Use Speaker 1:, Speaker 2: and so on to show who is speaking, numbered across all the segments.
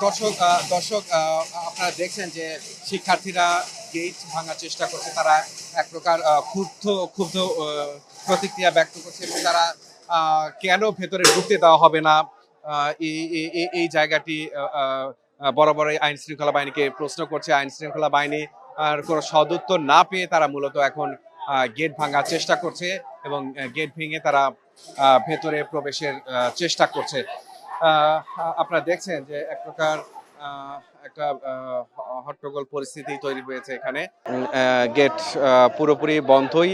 Speaker 1: দর্শক দর্শক আপনারা দেখছেন যে শিক্ষার্থীরা গেট ভাঙার চেষ্টা করছে, তারা এক প্রকার ক্ষুব্ধ ক্ষুব্ধ প্রতিক্রিয়া ব্যক্ত করছে এবং তারা কেন ভেতরে ঢুকতে দেওয়া হবে না? এই, এই- জায়গাটি বরাবরই আইন শৃঙ্খলা বাহিনীকে প্রশ্ন করছে। আইন শৃঙ্খলা বাহিনী আর কোনো সদুত্তর না পেয়ে তারা মূলত এখন গেট ভাঙার চেষ্টা করছে এবং গেট ভেঙে তারা ভেতরে প্রবেশের চেষ্টা করছে। আপনারা দেখছেন যে এক প্রকার একটা হট্টগোল পরিস্থিতি তৈরি হয়েছে এখানে। গেট পুরোপুরি বন্ধই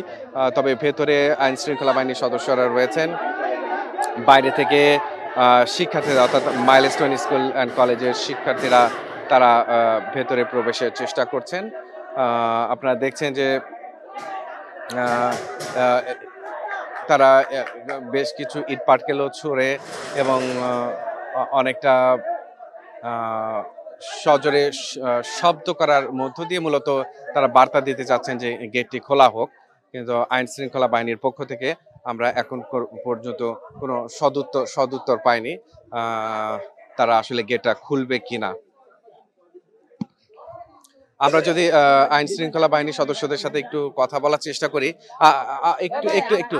Speaker 1: তবে ভেতরে আইন শৃঙ্খলা বাহিনীর সদস্যরা রয়েছেন। বাইরে থেকে শিক্ষার্থীরা, অর্থাৎ মাইলস্টোন স্কুল অ্যান্ড কলেজের শিক্ষার্থীরা, তারা ভেতরে প্রবেশের চেষ্টা করছেন। আপনারা দেখছেন যে তারা বেশ কিছু ইট পাটকেলও ছুঁড়ে এবং অনেকটা সজোরে শব্দ করার মধ্য দিয়ে মূলত তারা বার্তা দিতে চাচ্ছেন যে গেটটি খোলা হোক। কিন্তু আইন শৃঙ্খলা বাহিনীর পক্ষ থেকে আমরা এখন পর্যন্ত কোনো সদুত্তর সদুত্তর পাইনি। তারা আসলে গেটটা খুলবে কিনা। আমরা যদি আইন শৃঙ্খলা বাহিনীর সদস্যদের সাথে একটু কথা বলার চেষ্টা করি একটু একটু একটু।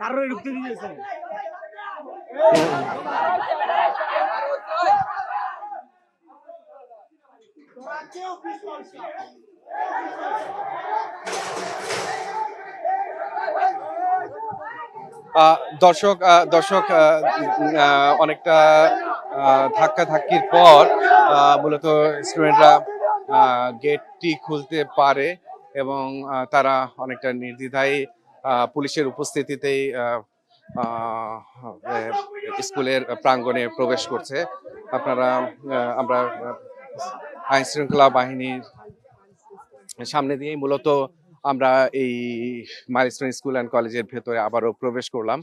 Speaker 2: কারোর ঢুকতে
Speaker 1: দর্শক দর্শক অনেকটা ধাক্কা ধাক্কির পর মূলত স্টুডেন্টরা গেটটি খুলতে পারে এবং তারা অনেকটা নির্দ্বিধায় পুলিশের উপস্থিতিতেই স্কুলের প্রাঙ্গণে প্রবেশ করছে। আপনারা আমরা আইন শৃঙ্খলা বাহিনীর সামনে দিয়েই মূলত আমরা এই মাইলস্টোন স্কুল অ্যান্ড কলেজের ভেতরে আবারও প্রবেশ করলাম।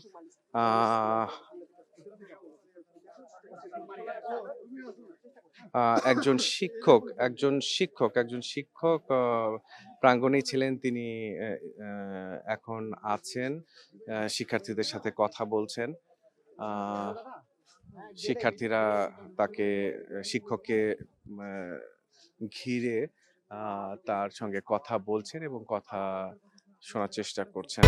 Speaker 1: একজন শিক্ষক একজন শিক্ষক একজন শিক্ষক প্রাঙ্গণেই ছিলেন তিনি এখন আছেন শিক্ষার্থীদের সাথে কথা বলছেন। শিক্ষার্থীরা তাকে, শিক্ষককে ঘিরে তার সঙ্গে কথা বলছেন এবং কথা শোনার চেষ্টা করছেন।